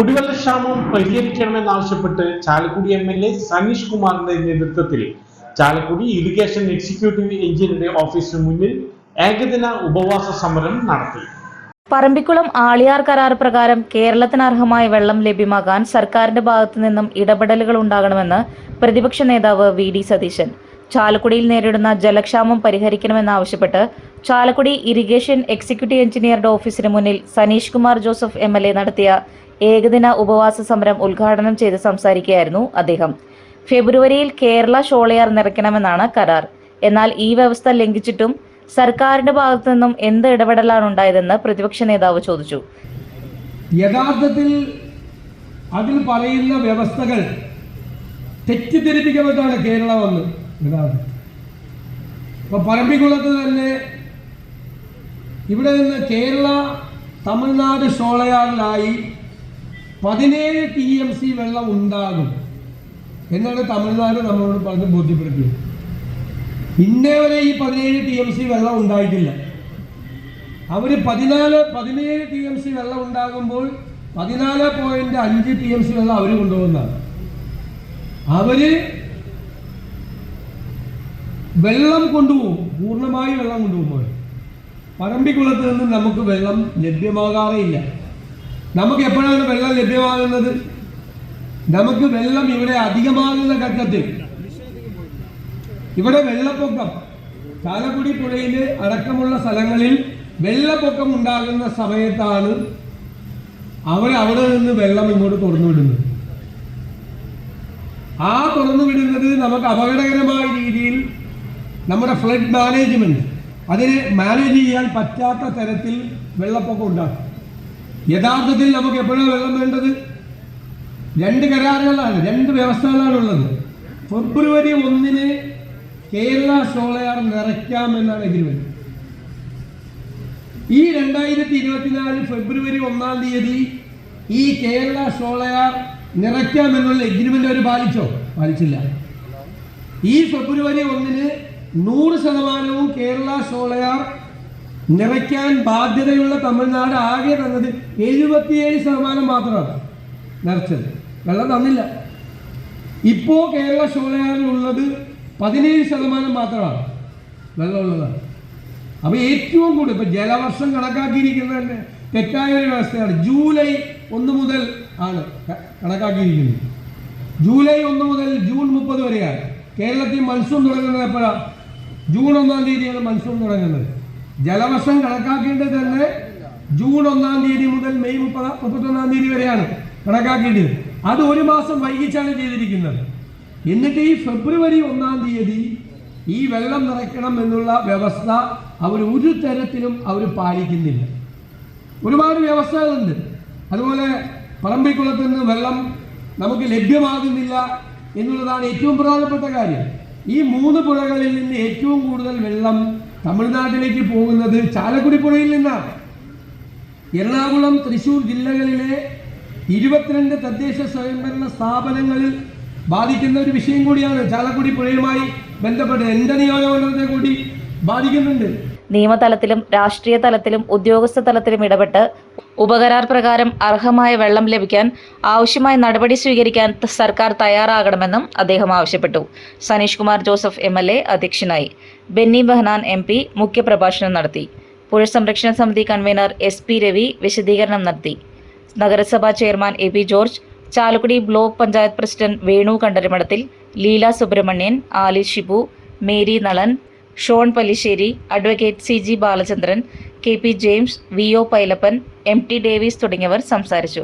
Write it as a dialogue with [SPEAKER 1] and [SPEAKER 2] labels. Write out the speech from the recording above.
[SPEAKER 1] കുടിവെള്ളക്ഷാമം പരിഹരിക്കണമെന്നാവശ്യപ്പെട്ട് Chalakudy M L A Saneesh കുമാറിന്റെ നേതൃത്വത്തിൽ ചാലക്കുടി ഇറിഗേഷൻ എക്സിക്യൂട്ടീവ് എഞ്ചിനീയറുടെ ഓഫീസിന് മുന്നിൽ ഏകദിന ഉപവാസ സമരം നടത്തി.
[SPEAKER 2] പറമ്പിക്കുളം ആളിയാർ കരാർ പ്രകാരം കേരളത്തിന് അർഹമായ വെള്ളം ലഭ്യമാകാൻ സർക്കാരിന്റെ ഭാഗത്തു നിന്നും ഇടപെടലുകൾ ഉണ്ടാകണമെന്ന് പ്രതിപക്ഷ നേതാവ് വി ഡി സതീശൻ. ചാലക്കുടിയിൽ നേരിടുന്ന ജലക്ഷാമം പരിഹരിക്കണമെന്നാവശ്യപ്പെട്ട് ചാലക്കുടി ഇറിഗേഷൻ എക്സിക്യൂട്ടീവ് എഞ്ചിനീയറുടെ ഓഫീസിന് മുന്നിൽ Saneesh Kumar Joseph M L A നടത്തിയ ഏകദിന ഉപവാസ സമരം ഉദ്ഘാടനം ചെയ്ത് സംസാരിക്കുകയായിരുന്നു അദ്ദേഹം. ഫെബ്രുവരിയിൽ കേരള ഷോളയാർ നിറയ്ക്കണമെന്നാണ് കരാർ. എന്നാൽ ഈ വ്യവസ്ഥ ലംഘിച്ചിട്ടും സർക്കാരിന്റെ ഭാഗത്തു നിന്നും എന്ത് ഇടപെടലാണ് ഉണ്ടായതെന്ന് പ്രതിപക്ഷ നേതാവ് ചോദിച്ചു.
[SPEAKER 3] യഥാർത്ഥത്തിൽ അതിൽ പറയുന്ന വ്യവസ്ഥകൾ തെറ്റിദ്ധരിപ്പിക്കപ്പെട്ടാണ് കേരള വന്ന് യഥാർത്ഥത്തിൽ ഇപ്പൊ പറമ്പിക്കുളത്ത് തന്നെ ഇവിടെ നിന്ന് കേരള തമിഴ്നാട് ഷോളയാറിലായി പതിനേഴ് ടി എം സി വെള്ളം ഉണ്ടാകും എന്നാണ് തമിഴ്നാട് നമ്മളോട് പറഞ്ഞ് ബോധ്യപ്പെടുത്തിയത്. ഇന്നേ വരെ ഈ പതിനേഴ് ടി എം സി വെള്ളം ഉണ്ടായിട്ടില്ല. അവർ പതിനാല് പതിനേഴ് ടി എം സി വെള്ളം ഉണ്ടാകുമ്പോൾ പതിനാല് പോയിന്റ് അഞ്ച് ടി എം സി വെള്ളം അവർ കൊണ്ടുപോകുന്നതാണ്. അവർ വെള്ളം കൊണ്ടുപോകും. പൂർണമായി വെള്ളം കൊണ്ടുപോകുമ്പോൾ പറമ്പിക്കുളത്ത് നിന്ന് നമുക്ക് വെള്ളം ലഭ്യമാകാറേയില്ല. നമുക്ക് എപ്പോഴാണ് വെള്ളം ലഭ്യമാകുന്നത്? നമുക്ക് വെള്ളം ഇവിടെ അധികമാകുന്ന ഘട്ടത്തിൽ. ഇവിടെ വെള്ളപ്പൊക്കം. ചാലക്കുടി പുഴയിൽ അടക്കമുള്ള സ്ഥലങ്ങളിൽ വെള്ളപ്പൊക്കം ഉണ്ടാകുന്ന സമയത്താണ് അവർ അവിടെ നിന്ന് വെള്ളം ഇങ്ങോട്ട് തുറന്നു വിടുന്നത് ആ തുറന്നു വിടുന്നത് നമുക്ക് അപകടകരമായ രീതിയിൽ നമ്മുടെ ഫ്ലഡ് മാനേജ്മെന്റ് അതിനെ മാനേജ് ചെയ്യാൻ പറ്റാത്ത തരത്തിൽ വെള്ളപ്പൊക്കം ഉണ്ടാക്കും. യഥാർത്ഥത്തിൽ നമുക്ക് എപ്പോഴാണ് വെള്ളം വേണ്ടത്? രണ്ട് കരാറുകളാണ് രണ്ട് വ്യവസ്ഥകളാണ് ഉള്ളത്. ഫെബ്രുവരി ഒന്നിന് കേരള സോളയാർ നിറയ്ക്കാം എന്നാണ് എഗ്രിമെന്റ് ഈ രണ്ടായിരത്തി ഇരുപത്തിനാല് ഫെബ്രുവരി ഒന്നാം തീയതി ഈ കേരള സോളയാർ നിറയ്ക്കാം എന്നുള്ള എഗ്രിമെന്റ് അവർ പാലിച്ചോ? പാലിച്ചില്ല. ഈ ഫെബ്രുവരി ഒന്നിന് നൂറ് ശതമാനവും കേരള ഷോളയാർ നിറയ്ക്കാൻ ബാധ്യതയുള്ള തമിഴ്നാട് ആകെ തന്നത് എഴുപത്തിയേഴ് ശതമാനം മാത്രമാണ് നിറച്ചത്. വെള്ളം തന്നില്ല. ഇപ്പോൾ കേരള ഷോളയാറിലുള്ളത് പതിനേഴ് ശതമാനം മാത്രമാണ് വെള്ളമുള്ളതാണ്. അപ്പൊ ഏറ്റവും കൂടുതൽ ഇപ്പൊ ജലവർഷം കണക്കാക്കിയിരിക്കുന്നത് തന്നെ തെറ്റായ ഒരു വ്യവസ്ഥയാണ്. ജൂലൈ ഒന്ന് മുതൽ ആണ് കണക്കാക്കിയിരിക്കുന്നത്. ജൂലൈ ഒന്ന് മുതൽ ജൂൺ മുപ്പത് വരെയാണ്. കേരളത്തിൽ മൺസൂൺ തുടങ്ങുന്നത് എപ്പോഴാണ് ജൂൺ ഒന്നാം തീയതിയാണ് മൺസൂൺ തുടങ്ങുന്നത്. ജലവർഷം കണക്കാക്കേണ്ടത് തന്നെ ജൂൺ ഒന്നാം തീയതി മുതൽ മെയ് മുപ്പത് മുപ്പത്തൊന്നാം തീയതി വരെയാണ് കണക്കാക്കേണ്ടത്. അത് ഒരു മാസം വൈകിച്ചാണ് ചെയ്തിരിക്കുന്നത്. എന്നിട്ട് ഈ ഫെബ്രുവരി ഒന്നാം തീയതി ഈ വെള്ളം നിറയ്ക്കണം എന്നുള്ള വ്യവസ്ഥ അവർ ഒരു തരത്തിലും അവർ പാലിക്കുന്നില്ല. ഒരുപാട് വ്യവസ്ഥകളുണ്ട്. അതുപോലെ പറമ്പിക്കുളത്ത് നിന്ന് വെള്ളം നമുക്ക് ലഭ്യമാകുന്നില്ല എന്നുള്ളതാണ് ഏറ്റവും പ്രധാനപ്പെട്ട കാര്യം. ഈ മൂന്ന് പുഴകളിൽ നിന്ന് ഏറ്റവും കൂടുതൽ വെള്ളം തമിഴ്നാട്ടിലേക്ക് പോകുന്നത് ചാലക്കുടി പുഴയിൽ നിന്നാണ്. എറണാകുളം തൃശൂർ ജില്ലകളിലെ ഇരുപത്തിരണ്ട് തദ്ദേശ സ്വയംഭരണ സ്ഥാപനങ്ങളിൽ ബാധിക്കുന്ന ഒരു വിഷയം കൂടിയാണ് ചാലക്കുടി പുഴയുമായി ബന്ധപ്പെട്ട് എന്റെ നിയോജകമണ്ഡലത്തെ കൂടി ബാധിക്കുന്നുണ്ട്.
[SPEAKER 2] നിയമതലത്തിലും രാഷ്ട്രീയ തലത്തിലും ഉദ്യോഗസ്ഥ തലത്തിലും ഇടപെട്ട് ഉപകരാർ പ്രകാരം അർഹമായ വെള്ളം ലഭിക്കാൻ ആവശ്യമായ നടപടി സ്വീകരിക്കാൻ സർക്കാർ തയ്യാറാകണമെന്നും അദ്ദേഹം ആവശ്യപ്പെട്ടു. സനീഷ് കുമാർ ജോസഫ് എം അധ്യക്ഷനായി. ബെന്നി ബെഹനാൻ എം മുഖ്യപ്രഭാഷണം നടത്തി. പുഴ സംരക്ഷണ സമിതി കൺവീനർ എസ് പി രവി വിശദീകരണം നടത്തി. നഗരസഭാ chairman A P George Chalakudy block panchayat president Venu Kandaramadathil Leela Subramanian Ali Shibu Mary Nalan Sean Pallissery advocate C G Balachandran K P James V O Pailappan M T Davis തുടങ്ങിയവർ സംസാരിച്ചു.